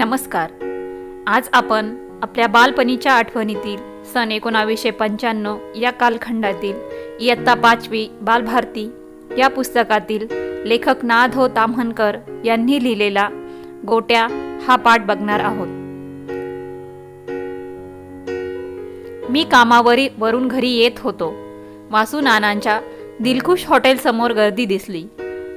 नमस्कार. आज आपण आपल्या बालपणीच्या आठवणीतील सन एकोणावीसशे पंच्याण्णव या कालखंडातील इयत्ता पाचवी बालभारती या पुस्तकातील लेखक नाधो ताम्हनकर यांनी लिहिलेला गोट्या हा पाठ बघणार आहोत. मी कामावरी वरून घरी येत होतो. वासू नानांच्या दिलखुश हॉटेलसमोर गर्दी दिसली.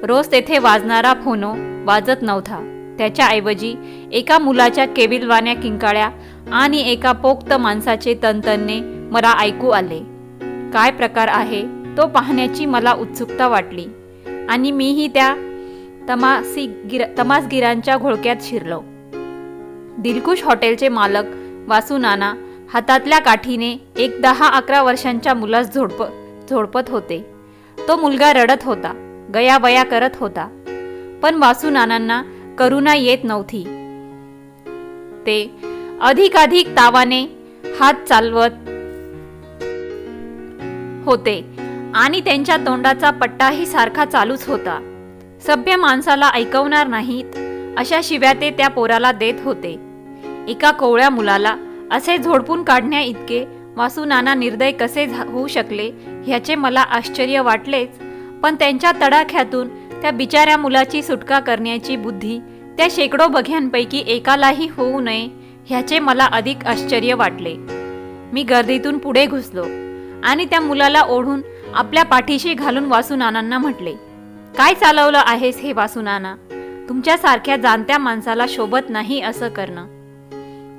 रोज तेथे वाजणारा फोनो वाजत नव्हता. त्याच्याऐवजी एका मुलाच्या केबिलवाण्या किंकाळ्या आणि एका पोक्त माणसाचे तनतनने मला ऐकू आले. काय प्रकार आहे? तो पाहण्याची मला उत्सुकता वाटली आणि मीही त्या तमासी गिर तमासगिरांच्या घोळक्यात शिरलो. दिलखुश हॉटेलचे मालक वासू नाना हातातल्या काठीने एक दहा अकरा वर्षांच्या मुलास झोडप झोडपत होते. तो मुलगा रडत होता गयाबया करत होता. पण वासू नानांना करुणा येत नव्हती. ते अधिकाधिक तावाने हात चालवत होते आणि त्यांच्या तोंडाचा पट्टाही सारखा चालूच होता. सभ्य माणसाला ऐकवणार नाहीत अशा शिव्या ते त्या पोराला देत होते. एका कोवळ्या मुलाला असे झोडपून काढण्या इतके वासूनाना निर्दय कसे झा- होऊ शकले ह्याचे मला आश्चर्य वाटलेच पण त्यांच्या तडाख्यातून त्या बिचाऱ्या मुलाची सुटका करण्याची बुद्धी त्या शेकडो बघ्यांपैकी एकालाही होऊ नये ह्याचे मला अधिक आश्चर्य वाटले. मी गर्दीतून पुढे घुसलो आणि त्या मुलाला ओढून आपल्या पाठीशी घालून वासुनानांना म्हटले काय चालवलं आहेस हे वासुनाना? तुमच्यासारख्या जाणत्या माणसाला शोभत नाही असं करणं.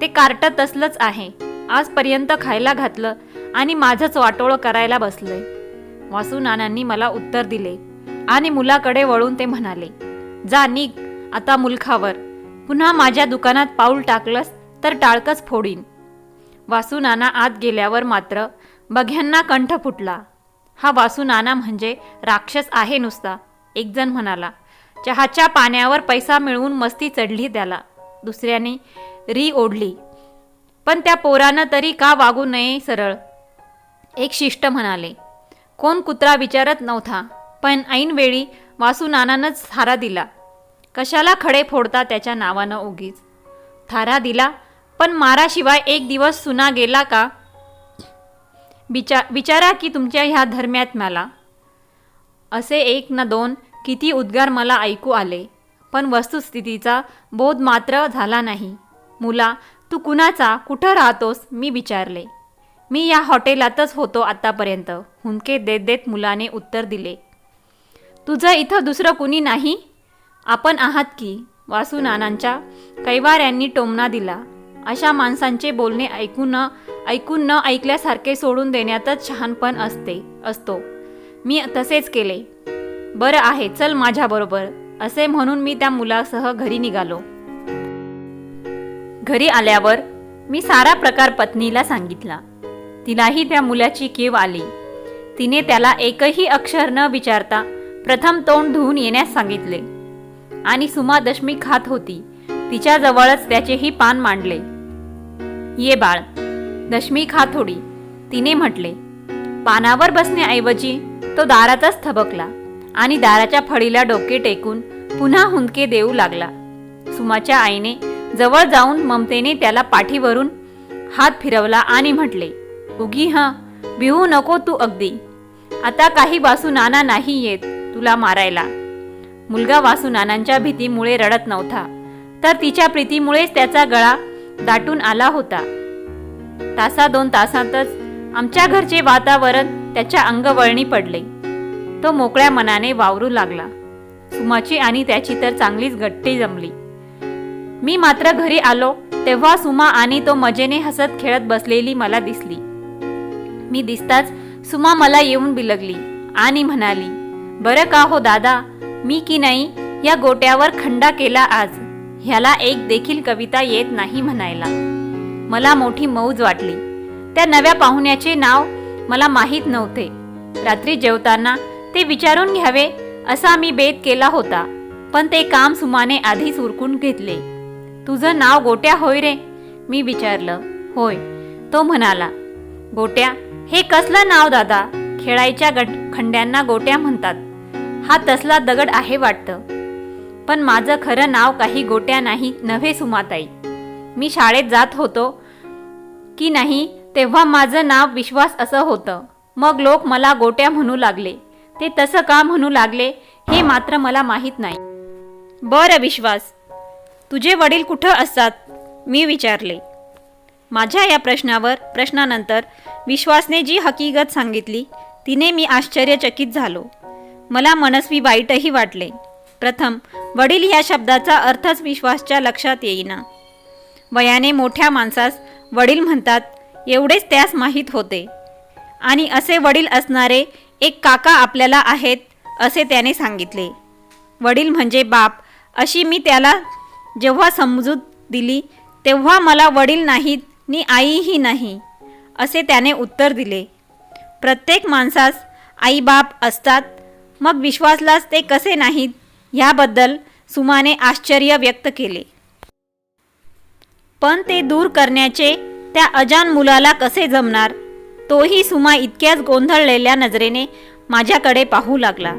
ते कार्ट तसलंच आहे. आजपर्यंत खायला घातलं आणि माझंच वाटोळं करायला बसलंय. वासुनानांनी मला उत्तर दिले आणि मुलाकडे वळून ते म्हणाले जा निघ आता मुलखावर. पुन्हा माझ्या दुकानात पाऊल टाकलंस तर टाळकच फोडीन. वासू नाना आत गेल्यावर मात्र बघ्यांना कंठ फुटला. हा वासू नाना म्हणजे राक्षस आहे नुसता एकजण म्हणाला. चहाच्या पाण्यावर पैसा मिळवून मस्ती चढली त्याला. दुसऱ्याने री ओढली. पण त्या पोरानं तरी का वागू नये सरळ? एक शिष्ट म्हणाले. कोण कुत्रा विचारत नव्हता. पण ऐनवेळी वासू नानानंच थारा दिला. कशाला खडे फोडता त्याच्या नावानं उगीच? थारा दिला पण माराशिवाय एक दिवस सुना गेला का? बिचा विचारा की तुमच्या ह्या धर्म्यात मला. असे एक ना दोन किती उद्गार मला ऐकू आले पण वस्तुस्थितीचा बोध मात्र झाला नाही. मुला तू कुणाचा कुठं राहतोस? मी विचारले. मी या हॉटेलातच होतो आतापर्यंत. हुंदके देत देत मुलाने उत्तर दिले. तुझं इथं दुसरं कुणी नाही? आपण आहात की? वासू नानांच्या कैवाऱ्यांनी टोमणा दिला. अशा माणसांचे बोलणे ऐकून न ऐकून न ऐकल्यासारखे सोडून देण्यातच शहाणपण असते असतो. मी तसेच केले. बरं आहे चल माझ्याबरोबर असे म्हणून मी त्या मुलासह घरी निघालो. घरी आल्यावर मी सारा प्रकार पत्नीला सांगितला. तिलाही त्या मुलाची कीव आली. तिने त्याला एकही अक्षर न विचारता प्रथम तोंड धुवून येण्यास सांगितले. आणि सुमा दशमी खात होती. तिच्याजवळच त्याचेही पान मांडले. ये बाळ दशमी खा थोडी तिने म्हटले. पानावर बसण्याऐवजी तो दारातच थबकला आणि दाराच्या फळीला डोके टेकून पुन्हा हुंदके देऊ लागला. सुमाच्या आईने जवळ जाऊन ममतेने त्याला पाठीवरून हात फिरवला आणि म्हटले उगी हां बिहू नको तू अगदी. आता काही वासू नाना नाही येत. तुला मारायला. मुलगा वासू नानांच्या भीतीमुळे रडत नव्हता. तर तिच्या प्रीतीमुळेच त्याचा गळा दाटून आला होता. तासा दोन तासातच आमच्या घरचे वातावरण त्याच्या अंगवळणी पडले. तो मोकळ्या मनाने वावरू लागला. सुमाची आणि त्याची तर चांगलीच गट्टी जमली. मी मात्र घरी आलो तेव्हा सुमा आणि तो मजेने हसत खेळत बसलेली मला दिसली. मी दिसताच सुमा मला येऊन बिलगली आणि म्हणाली बरं का हो दादा? मी की नाही? या गोट्यावर खंडा केला आज. ह्याला एक देखील कविता येत नाही म्हणायला. मला मोठी मौज वाटली. त्या नव्या पाहुण्याचे नाव मला माहीत नव्हते. रात्री जेवताना ते विचारून घ्यावे असा मी बेत केला होता. पण ते काम सुमाने आधीच उरकून घेतले. तुझं नाव गोट्या होय रे? मी विचारलं. होय. तो म्हणाला गोट्या हे कसलं नाव दादा? खेळायच्या गट खंड्यांना गोट्या म्हणतात. हा तसला दगड आहे वाटतं. पण माझं खरं नाव काही गोट्या नाही नव्हे सुमाताई. मी शाळेत जात होतो. की नाही तेव्हा माझं नाव विश्वास असं होतं. मग लोक मला गोट्या म्हणू लागले. ते तसं का म्हणू लागले हे मात्र मला माहीत नाही. बरं विश्वास तुझे वडील कुठं असतात? मी विचारले. माझ्या या प्रश्नावर प्रश्नानंतर विश्वासने जी हकीकत सांगितली तिने मी आश्चर्यचकित झालो. मला मनस्वी वाईटही वाटले. प्रथम वडील या शब्दाचा अर्थच विश्वासच्या लक्षात येईना. वयाने मोठ्या माणसास वडील म्हणतात एवढेच त्यास माहीत होते. आणि असे वडील असणारे एक काका आपल्याला आहेत असे त्याने सांगितले. वडील म्हणजे बाप अशी मी त्याला जेव्हा समजूत दिली तेव्हा मला वडील नाहीत नि आईही नाही असे त्याने उत्तर दिले. प्रत्येक माणसास आईबाप असतात मग विश्वासलाच ते कसे नाहीत? ह्याबद्दल सुमाने आश्चर्य व्यक्त केले. पण ते दूर करण्याचे त्या अजान मुलाला कसे जमणार? तोही सुमा इतक्याच गोंधळलेल्या नजरेने माझ्याकडे पाहू लागला.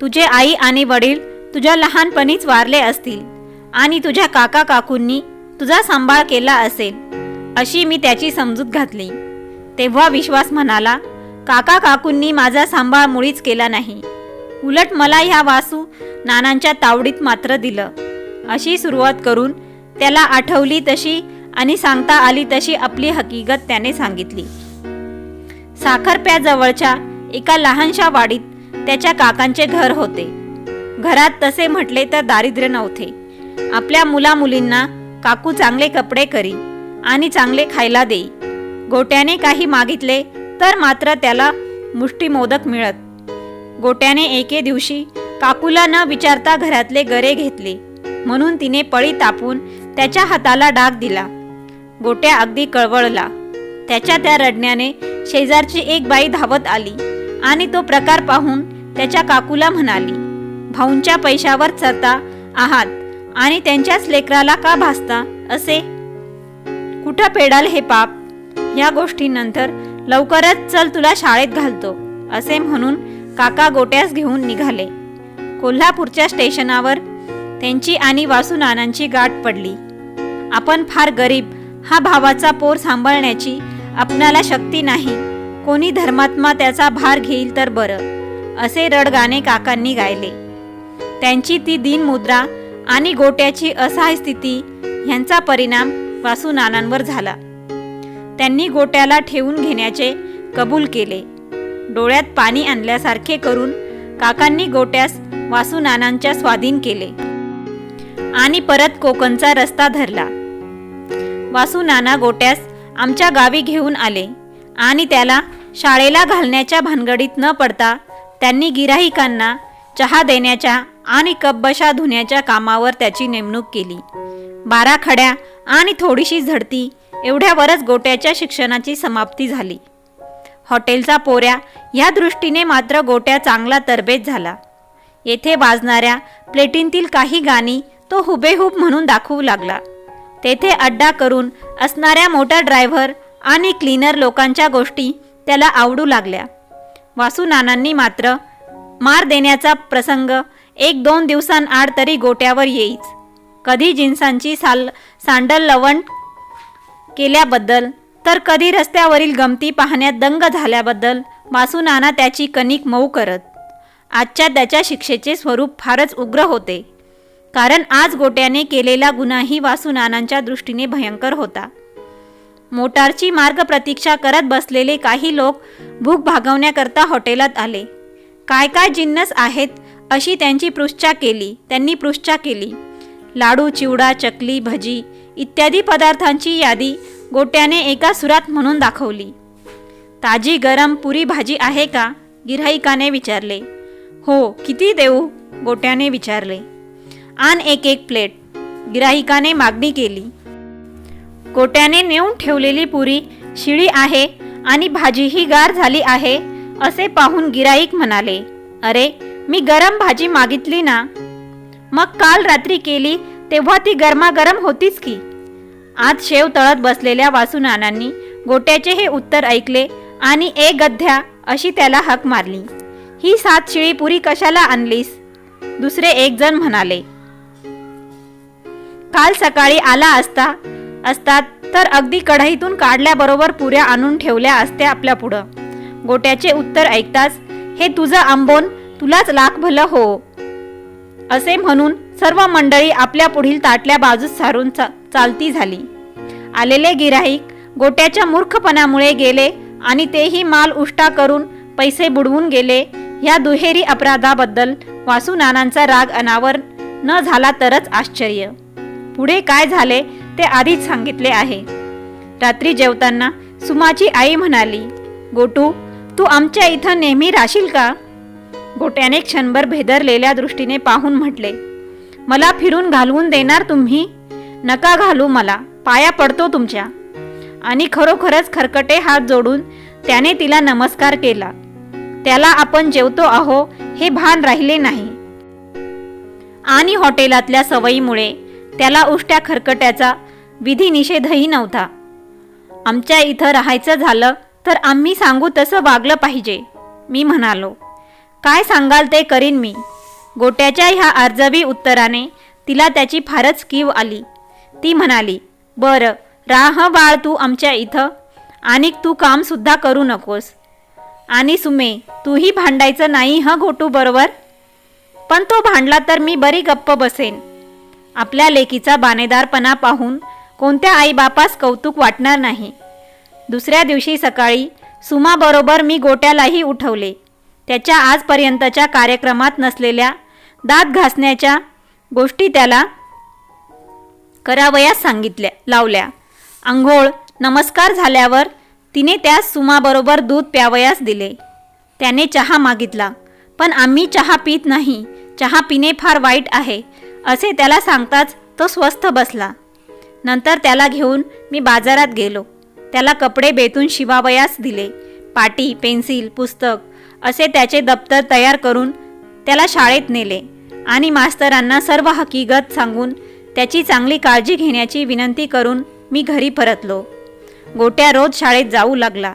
तुझे आई आणि वडील तुझ्या लहानपणीच वारले असतील आणि तुझ्या काका काकूंनी तुझा सांभाळ केला असेल अशी मी त्याची समजूत घातली. तेव्हा विश्वास म्हणाला काका काकूंनी माझा सांभाळ मुळीच केला नाही. उलट मला ह्या वासू नानांच्या तावडीत मात्र दिलं. अशी सुरुवात करून त्याला आठवली तशी आणि सांगता आली तशी आपली हकीकत त्याने सांगितली. साखरप्याजवळच्या एका लहानशा वाडीत त्याच्या काकांचे घर होते. घरात तसे म्हटले तर दारिद्र्य नव्हते. आपल्या मुला मुलींना काकू चांगले कपडे करी आणि चांगले खायला देई. गोट्याने काही मागितले तर मात्र त्याला मुष्टीमोदक मिळत. गोट्याने एके दिवशी काकूला न विचारता घरातले गरे घेतले. म्हणून तिने पळी तापून त्याच्या हाताला डाग दिला. गोट्या अगदी कळवळला. त्याच्या त्या रडण्याने शेजारची एक बाई धावत आली आणि तो प्रकार पाहून त्याच्या काकूला म्हणाली भाऊंच्या पैशावर चरता आहात आणि त्यांच्याच लेकराला का भासता असे? कुठं पेडाल हे पाप? या गोष्टीनंतर लवकरच चल तुला शाळेत घालतो असे म्हणून काका गोट्यास घेऊन निघाले. कोल्हापूरच्या स्टेशनावर त्यांची आणि वासुनानांची गाठ पडली. आपण फार गरीब हा भावाचा पोर सांभाळण्याची आपणाला शक्ती नाही. कोणी धर्मात्मा त्याचा भार घेईल तर बरं असे रडगाणे काकांनी गायले. त्यांची ती दीनमुद्रा आणि गोट्याची असहाय स्थिती ह्यांचा परिणाम वासुनानांवर झाला. त्यांनी गोट्याला ठेवून घेण्याचे कबूल केले. डोळ्यात पाणी आणल्यासारखे करून काकांनी गोट्यास वासू नानांच्या स्वाधीन केले. आणि परत कोकणचा रस्ता धरला. वासू नाना गोट्यास आमच्या गावी घेऊन आले आणि त्याला शाळेला घालण्याच्या भानगडीत न पडता त्यांनी गिराहिकांना चहा देण्याच्या आणि कपबशा धुण्याच्या कामावर त्याची नेमणूक केली. बारा खड्या आणि थोडीशी झडती एवढ्यावरच गोट्याच्या शिक्षणाची समाप्ती झाली. हॉटेलचा पोऱ्या या दृष्टीने मात्र गोट्या चांगला तरबेज झाला. येथे वाजणाऱ्या प्लेटींतील काही गाणी तो हुबेहूब म्हणून दाखवू लागला. तेथे अड्डा करून असणाऱ्या मोटर ड्रायव्हर आणि क्लीनर लोकांच्या गोष्टी त्याला आवडू लागल्या. वासू नानांनी मात्र मार देण्याचा प्रसंग एक दोन दिवसांआड तरी गोट्यावर येईच. कधी जिन्सांची साल सांडल लवण केल्याबद्दल तर कधी रस्त्यावरील गमती पाहण्यात दंग झाल्याबद्दल मासू नाना त्याची कणिक मऊ करत. आजच्या त्याच्या शिक्षेचे स्वरूप फारच उग्र होते. कारण आज गोट्याने केलेला गुन्हाही वासू नानांच्या दृष्टीने भयंकर होता. मोटारची मार्ग प्रतीक्षा करत बसलेले काही लोक भूक भागवण्याकरता हॉटेलात आले. काय काय जिन्नस आहेत अशी त्यांची पृष्ठा केली त्यांनी पृष्ठा केली. लाडू चिवडा चकली भजी इत्यादी पदार्थांची यादी गोट्याने एका सुरात म्हणून दाखवली. ताजी गरम पुरी भाजी आहे का? गिऱ्हाईकाने विचारले. हो किती देऊ? गोट्याने विचारले. आण एक एक प्लेट. गिराहिकाने मागणी केली. गोट्याने नेऊन ठेवलेली पुरी शिळी आहे आणि भाजीही गार झाली आहे असे पाहून गिराईक म्हणाले. अरे मी गरम भाजी मागितली ना? मग काल रात्री केली तेव्हा ती गरमागरम होतीच की? आत शेव तळत बसलेल्या वासुनानांनी गोट्याचे हे उत्तर ऐकले आणि ए गद्ध्या अशी त्याला हक मारली. ही सात शिळी पुरी कशाला आणलीस? दुसरे एक जण म्हणाले काल सकाळी आला असता असतात तर अगदी कढईतून काढल्याबरोबर पुऱ्या आणून ठेवल्या असत्या आपल्या पुढं. गोट्याचे उत्तर ऐकताच हे तुझं आंबोन तुलाच लाख भलं हो. असे म्हणून सर्व मंडळी आपल्या पुढील ताटल्या बाजूस सारून चा चालती झाली. आलेले गिराईक गोट्याच्या मूर्खपणामुळे गेले आणि तेही माल उष्टा करून पैसे बुडवून गेले. ह्या दुहेरी अपराधाबद्दल वासुनानांचा राग अनावर न झाला तरच आश्चर्य. पुढे काय झाले ते आधीच सांगितले आहे. रात्री जेवताना सुमाची आई म्हणाली गोटू तू आमच्या इथं नेहमी राशील का? गोट्याने क्षणभर भेदरलेल्या दृष्टीने पाहून म्हटले मला फिरून घालवून देणार तुम्ही? नका घालू मला. पाया पडतो तुमच्या. आणि खरोखरच खरकटे हात जोडून त्याने तिला नमस्कार केला. त्याला आपण जेवतो आहो हे भान राहिले नाही. आणि हॉटेलातल्या सवयीमुळे त्याला उष्ट्या खरकट्याचा विधी निषेधही नव्हता. आमच्या इथं राहायचं झालं तर आम्ही सांगू तसं वागलं पाहिजे मी म्हणालो. काय सांगाल ते करीन मी. गोट्याच्या ह्या अर्जवी उत्तराने तिला त्याची फारच कीव आली. ती म्हणाली बरं राह बाळ तू आमच्या इथं. आणि तू कामसुद्धा करू नकोस. आणि सुमे तूही भांडायचं नाही ह घोटू बरोबर? पण तो भांडला तर मी बरी गप्प बसेन. आपल्या लेकीचा बानेदारपणा पाहून कोणत्या आईबापास कौतुक वाटणार नाही. दुसऱ्या दिवशी सकाळी सुमाबरोबर मी गोट्यालाही उठवले. त्याच्या आजपर्यंतच्या कार्यक्रमात नसलेल्या दात घासण्याच्या गोष्टी त्याला करावयास सांगितल्या लावल्या. आंघोळ नमस्कार झाल्यावर तिने त्यास सुमाबरोबर दूध प्यावयास दिले. त्याने चहा मागितला पण आम्ही चहा पित नाही चहा पिणे फार वाईट आहे असे त्याला सांगताच तो स्वस्थ बसला. नंतर त्याला घेऊन मी बाजारात गेलो. त्याला कपडे बेतून शिवावयास दिले. पाटी पेन्सिल पुस्तक असे त्याचे दप्तर तयार करून त्याला शाळेत नेले आणि मास्तरांना सर्व हकीकत सांगून त्याची चांगली काळजी घेण्याची विनंती करून मी घरी परतलो. गोट्या रोज शाळेत जाऊ लागला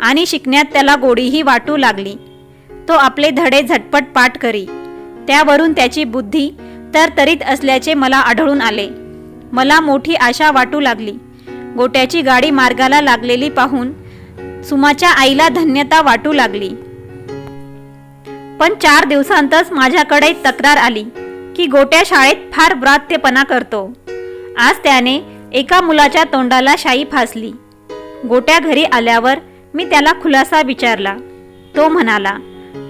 आणि शिकण्यात त्याला गोडीही वाटू लागली. तो आपले धडे झटपट पाठ करी. त्यावरून त्याची बुद्धी तरतरीत असल्याचे मला आढळून आले. मला मोठी आशा वाटू लागली. गोट्याची गाडी मार्गाला लागलेली पाहून सुमाच्या आईला धन्यता वाटू लागली. पण चार दिवसांतच माझ्याकडे तक्रार आली. की गोट्या शाळेत फार व्रात्यपणा करतो. आज त्याने एका मुलाच्या तोंडाला शाई फासली. गोट्या घरी आल्यावर मी त्याला खुलासा विचारला. तो म्हणाला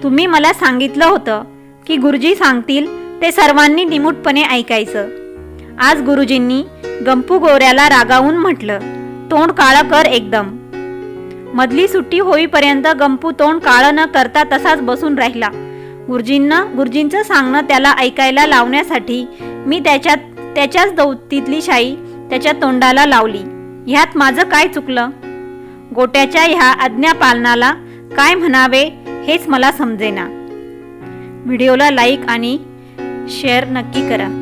तुम्ही मला सांगितलं होतं की गुरुजी सांगतील ते सर्वांनी निमूटपणे ऐकायचं. आज गुरुजींनी गंपू गोऱ्याला रागावून म्हटलं तोंड काळं कर एकदम. मधली सुट्टी होईपर्यंत गंपू तोंड काळं न करता तसाच बसून राहिला. गुरुजींना गुरुजींचं सांगणं त्याला ऐकायला लावण्यासाठी मी त्याच्यात त्याच्याच दौतीतली शाई त्याच्या तोंडाला लावली. ह्यात माझं काय चुकलं? गोट्याच्या ह्या आज्ञापालनाला काय म्हणावे हेच मला समजेना. व्हिडिओला लाईक आणि शेअर नक्की करा.